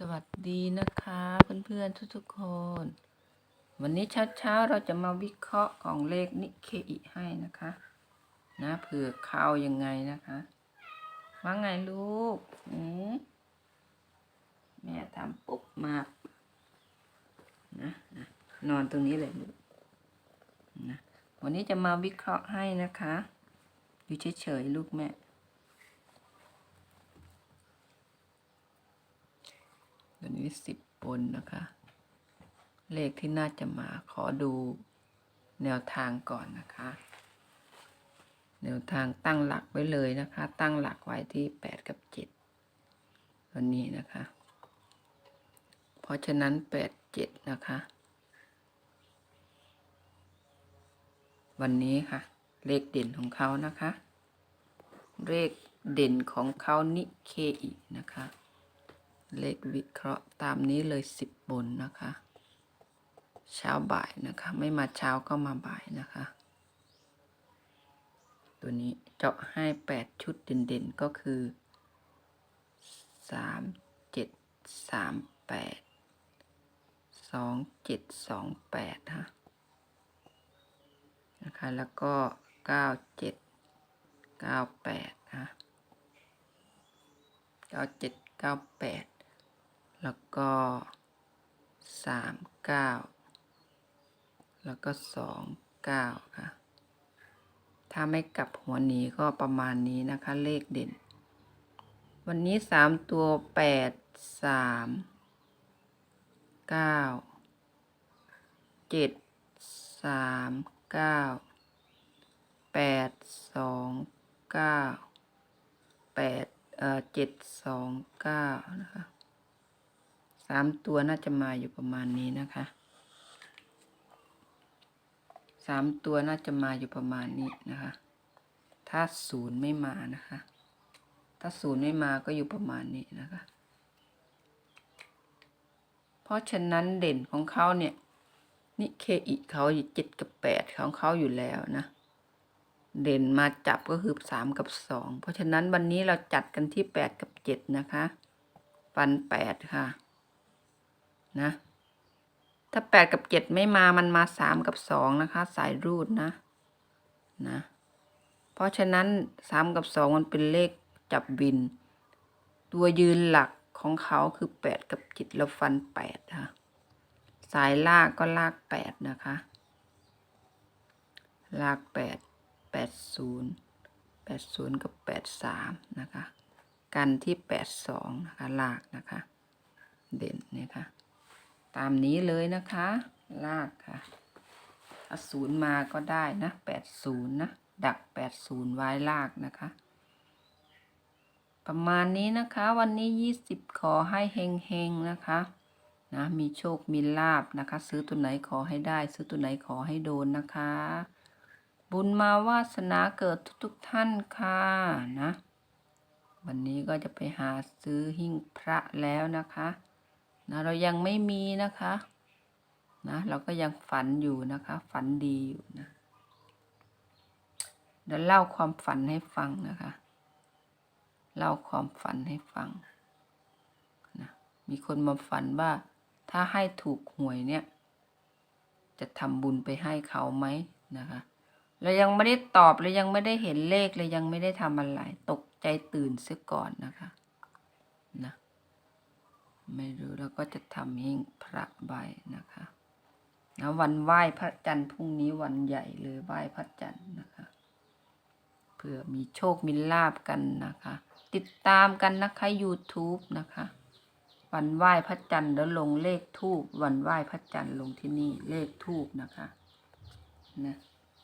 สวัสดีนะคะเพื่อนๆทุกๆคน วันนี้เช้าๆเราจะมาวิเคราะห์ของเลขนิเคอิให้นะคะ นะเผื่อเข้ายังไงนะคะ ว่าไงลูกอืแม่ทำปุ๊บมานะนะนอนตรงนี้เลยลูกนะวันนี้จะมาวิเคราะห์ให้นะคะ อยู่เฉยๆลูกแม่ ตัวนี้สิบบนนะคะ เลขที่น่าจะมาขอดูแนวทางก่อนนะคะ แนวทางตั้งหลักไว้เลยนะคะ ตั้งหลักไว้ที่แปดกับเจ็ดตัวนี้นะคะ เพราะฉะนั้นแปดเจ็ดนะคะ วันนี้ค่ะ เลขเด่นของเขานะคะ เลขเด่นของเขานิเคอินะคะ เลขวิเคราะห์ตามนี้เลยสิบบนนะคะ เช้าบ่ายนะคะ ไม่มาเช้าก็มาบ่ายนะคะ ตัวนี้เจาะให้แปดชุดเด่นๆก็คือสามเจ็ดสามแปดสองเจ็ดสองแปดฮะนะคะ แล้วก็เก้าเจ็ดเก้าแปดฮะเก้าเจ็ดเก้าแปด แล้วก็สามเก้าแล้วก็สองเก้าค่ะ ถ้าไม่กลับหัวหนีก็ประมาณนี้นะคะ เลขเด่น วันนี้สามตัวแปดสามเก้าเจ็ดสามเก้าแปดสองเก้าแปดเอ่อเจ็ดสองเก้านะคะ สามตัวน่าจะมาอยู่ประมาณนี้นะคะสามตัวน่าจะมาอยู่ประมาณนี้นะคะ ถ้าศูนย์ไม่มานะคะ ถ้าศูนย์ไม่มาก็อยู่ประมาณนี้นะคะ เพราะฉะนั้นเด่นของเขาเนี่ยนิเคอิเขาอยู่เจ็ดกับแปดของเขาอยู่แล้วนะ เด่นมาจับก็คือสามกับสองเพราะฉะนั้นวันนี้เราจัดกันที่แปดกับเจ็ดนะคะ ฟันแปดค่ะ นะ ถ้าแปดกับเจ็ดไม่มามันมาสามกับสองนะคะ สายรูดนะนะ เพราะฉะนั้นสามกับสองมันเป็นเลขจับบิน ตัวยืนหลักของเขาคือแปดกับเจ็ดเราฟันแปดค่ะ สายลากก็ลากแปดนะคะ ลากแปดแปดศูนย์แปดศูนย์กับแปดสามนะคะ กันที่แปดสองนะคะ ลากนะคะ เด่นนี่ยค่ะ ตามนี้เลยนะคะ ลากค่ะถ้าศูนย์มาก็ได้นะแปดศูนย์นะ ดักแปดศูนย์ไว้ลากนะคะ ประมาณนี้นะคะ วันนี้ยี่สิบขอให้เฮงๆนะคะนะมีโชคมีลาบนะคะ ซื้อตัวไหนขอให้ได้ ซื้อตัวไหนขอให้โดนนะคะ บุญมาวาสนาเกิดทุกๆท่านค่ะนะ วันนี้ก็จะไปหาซื้อหิ้งพระแล้วนะคะ นะเรายังไม่มีนะคะนะเราก็ยังฝันอยู่นะคะ ฝันดีอยู่นะเดี๋ยวเล่าความฝันให้ฟังนะคะ เล่าความฝันให้ฟังนะมีคนมาฝันว่า ถ้าให้ถูกหวยเนี่ย จะทำบุญไปให้เขาไหมนะคะเรายังไม่ได้ตอบเลยยังไม่ได้เห็นเลขเลยยังไม่ได้ทำอะไร ตกใจตื่นเสียก่อนนะคะนะ ไม่รู้แล้วก็จะทำหิ้งพระใบนะคะนะวันไหว้พระจันทร์พรุ่งนี้วันใหญ่เลยไหว้พระจันทร์นะคะเผื่อมีโชคมีลาบกันนะคะ ติดตามกันนะคะ YouTube นะคะ วันไหว้พระจันทร์แล้วลงเลขทูบวันไหว้พระจันทร์ลงที่นี่เลขทูบนะคะนะ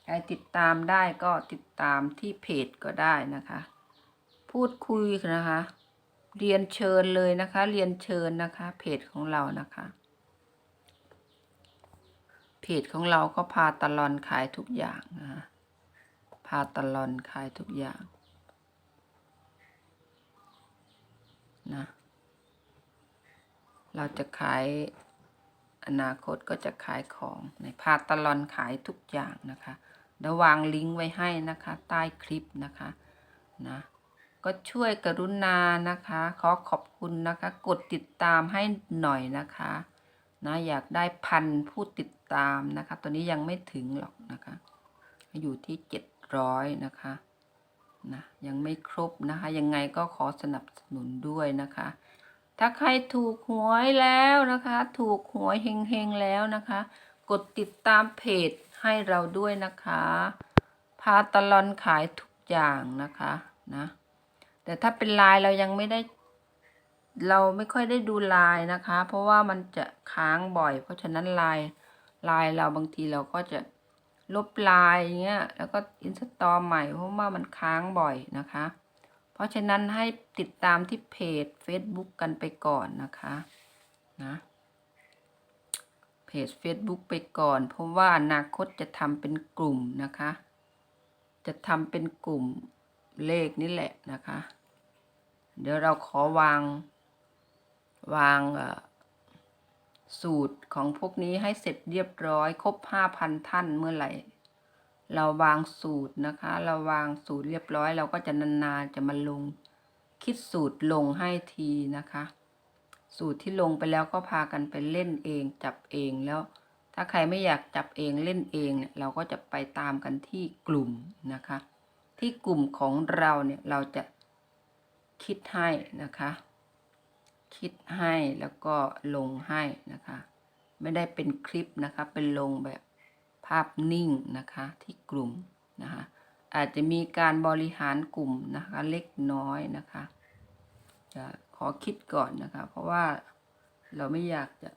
ใครติดตามได้ก็ติดตามที่เพจก็ได้นะคะ พูดคุยนะคะ เรียนเชิญเลยนะคะ เรียนเชิญนะคะ เพจของเรานะคะ เพจของเราก็พาตลอนขายทุกอย่างนะคะพาตลอนขายทุกอย่างนะเราจะขายอนาคตก็จะขายของในพาตลอนขายทุกอย่างนะคะเดี๋ยววางลิงก์ไว้ให้นะคะ ใต้คลิปนะคะนะ ก็ช่วยกรุณานะคะ ขอขอบคุณนะคะ กดติดตามให้หน่อยนะคะนะอยากได้พันผู้ติดตามนะคะ ตอนนี้ยังไม่ถึงหรอกนะคะ อยู่ที่เจ็ดร้อยนะคะนะยังไม่ครบนะคะ ยังไงก็ขอสนับสนุนด้วยนะคะ ถ้าใครถูกหวยแล้วนะคะ ถูกหวยเฮงๆแล้วนะคะ กดติดตามเพจให้เราด้วยนะคะ พาตลอนขายทุกอย่างนะคะนะ แต่ถ้าเป็นลน์เรายังไม่ได้ เราไม่ค่อยได้ดูลน์นะคะ เพราะว่ามันจะค้างบ่อย เพราะฉะนั้นลน์ไลน์เราบางทีเราก็จะลบลน์อย่างเงี้ยแล้วก็อินสตอลใหม่เพราะว่ามันค้างบ่อยนะคะ เพราะฉะนั้นให้ติดตามที่เพจ Facebook กันไปก่อนนะคะนะเพจ Facebook ไปก่อน เพราะว่าอนาคตจะทำเป็นกลุ่มนะคะ จะทำเป็นกลุ่มเลขนี่แหละนะคะ เดี๋ยวเราขอวาง วางสูตรของพวกนี้ให้เสร็จเรียบร้อย ครบห้าพันท่านเมื่อไหร่ เราวางสูตรนะคะ เราวางสูตรเรียบร้อย เราก็จะนานๆจะมาลง คิดสูตรลงให้ทีนะคะ สูตรที่ลงไปแล้วก็พากันไปเล่นเองจับเองแล้ว ถ้าใครไม่อยากจับเองเล่นเองเนี่ยเราก็จะไปตามกันที่กลุ่มนะคะ ที่กลุ่มของเราเนี่ยเราจะ คิดให้นะคะ คิดให้แล้วก็ลงให้นะคะ ไม่ได้เป็นคลิปนะคะ เป็นลงแบบภาพนิ่งนะคะที่กลุ่มนะคะ อาจจะมีการบริหารกลุ่มนะคะเล็กน้อยนะคะจะขอคิดก่อนนะคะ เพราะว่าเราไม่อยากจะ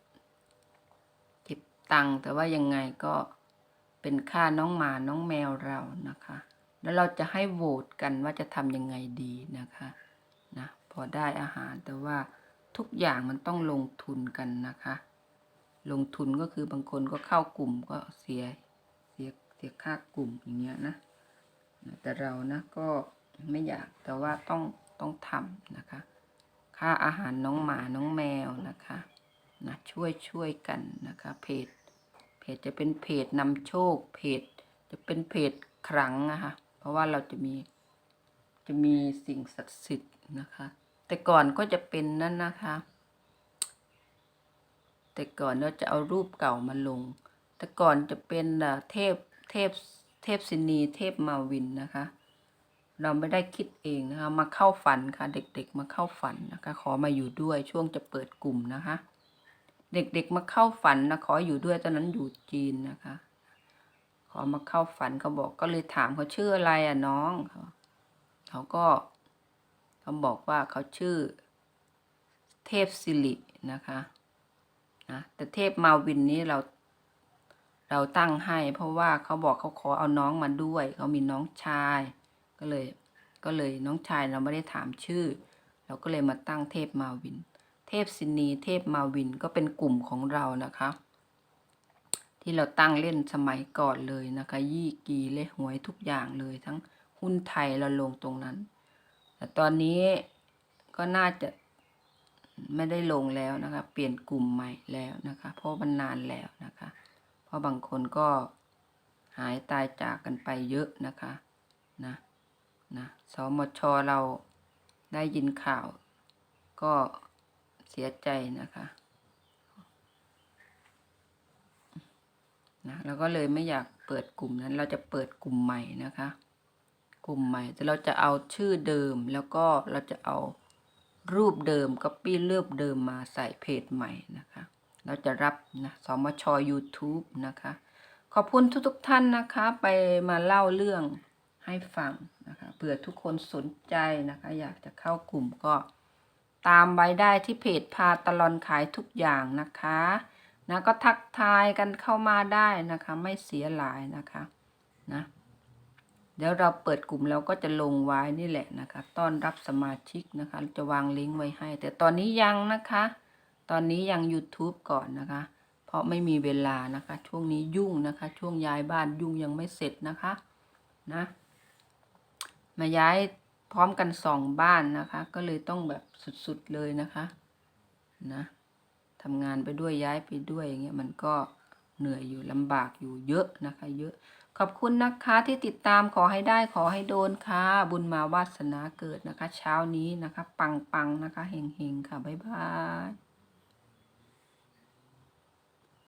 เก็บตังค์แต่ว่ายังไงก็เป็นค่าน้องหมาน้องแมวเรานะคะ แล้วเราจะให้โหวตกันว่าจะทำยังไงดีนะคะ นะพอได้อาหารแต่ว่าทุกอย่างมันต้องลงทุนกันนะคะ ลงทุนก็คือบางคนก็เข้ากลุ่มก็เสียเสียเสียค่ากลุ่มอย่างเงี้ยนะแต่เรานะก็ไม่อยากแต่ว่าต้องต้องทำนะคะ ค่าอาหารน้องหมาน้องแมวนะคะนะช่วยช่วยกันนะคะ เพจเพจจะเป็นเพจนำโชค เพจจะเป็นเพจครั้งนะคะ เพราะว่าเราจะมีจะมีสิ่งศักดิ์สิทธิ์ นะคะ แต่ก่อนก็จะเป็นนั่นนะคะ แต่ก่อนเราจะเอารูปเก่ามาลง แต่ก่อนจะเป็นเทพเทพเทพสินีเทพมาวินนะคะ เราไม่ได้คิดเองนะคะ มาเข้าฝันค่ะ เด็กๆมาเข้าฝันนะคะ ขอมาอยู่ด้วยช่วงจะเปิดกลุ่มนะคะ เด็กๆมาเข้าฝันนะขออยู่ด้วยตอนนั้นอยู่จีนนะคะ ขอมาเข้าฝันเขาบอกก็เลยถามเขาชื่ออะไรอะน้องเขาก็ เขาบอกว่าเขาชื่อ เทพสิรินะคะนะแต่เทพมาวินนี้เรา เราตั้งให้ เพราะว่าเขาบอกเขาขอเอาน้องมาด้วยเขามีน้องชาย ก็เลย ก็เลยน้องชายเราไม่ได้ถามชื่อ เราก็เลยมาตั้งเทพมาวิน เทพสินีเทพมาวินก็เป็นกลุ่มของเรานะคะที่เราตั้งเล่นสมัยก่อนเลยนะคะ ยี่กีเลขหวยทุกอย่างเลยทั้งหุ้นไทยเราลงตรงนั้น แต่ตอนนี้ก็น่าจะไม่ได้ลงแล้วนะคะ เปลี่ยนกลุ่มใหม่แล้วนะคะ เพราะมันนานแล้วนะคะ เพราะบางคนก็หายตายจากกันไปเยอะนะคะนะนะสมชเราได้ยินข่าว ก็เสียใจนะคะนะเราก็เลยไม่อยากเปิดกลุ่มนั้น เราจะเปิดกลุ่มใหม่นะคะ กลุ่มใหม่ แต่เราจะเอาชื่อเดิมแล้วก็เราจะเอารูปเดิมก็ปี้เลือบเดิมมาใส่เพจใหม่นะคะ เราจะรับนะสมช YouTube นะคะ ขอบคุณทุกๆท่านนะคะไปมาเล่าเรื่องให้ฟังนะคะเผื่อทุกคนสนใจนะคะ อยากจะเข้ากลุ่มก็ตามไว้ได้ที่เพจพาตลอนขายทุกอย่างนะคะนะก็ทักทายกันเข้ามาได้นะคะ ไม่เสียหลายนะคะนะ เดี๋ยวเราเปิดกลุ่มเราก็จะลงไว้นี่แหละนะคะ ต้อนรับสมาชิกนะคะ จะวางลิงก์ไว้ให้ แต่ตอนนี้ยังนะคะ ตอนนี้ยัง YouTube ก่อนนะคะ เพราะไม่มีเวลานะคะ ช่วงนี้ยุ่งนะคะ ช่วงย้ายบ้านยุ่งยังไม่เสร็จนะคะ นะ มาย้ายพร้อมกันสองบ้านนะคะ ก็เลยต้องแบบสุดๆเลยนะคะ นะทำงานไปด้วยย้ายไปด้วยอย่างเงี้ยมันก็เหนื่อยอยู่ลำบากอยู่เยอะนะคะ เยอะ ขอบคุณนะคะที่ติดตามขอให้ได้ขอให้โดนค่ะ บุญมาวาสนาเกิดนะคะ เช้านี้นะคะ ปังปังนะคะเฮงเฮงค่ะ บ๊ายบาย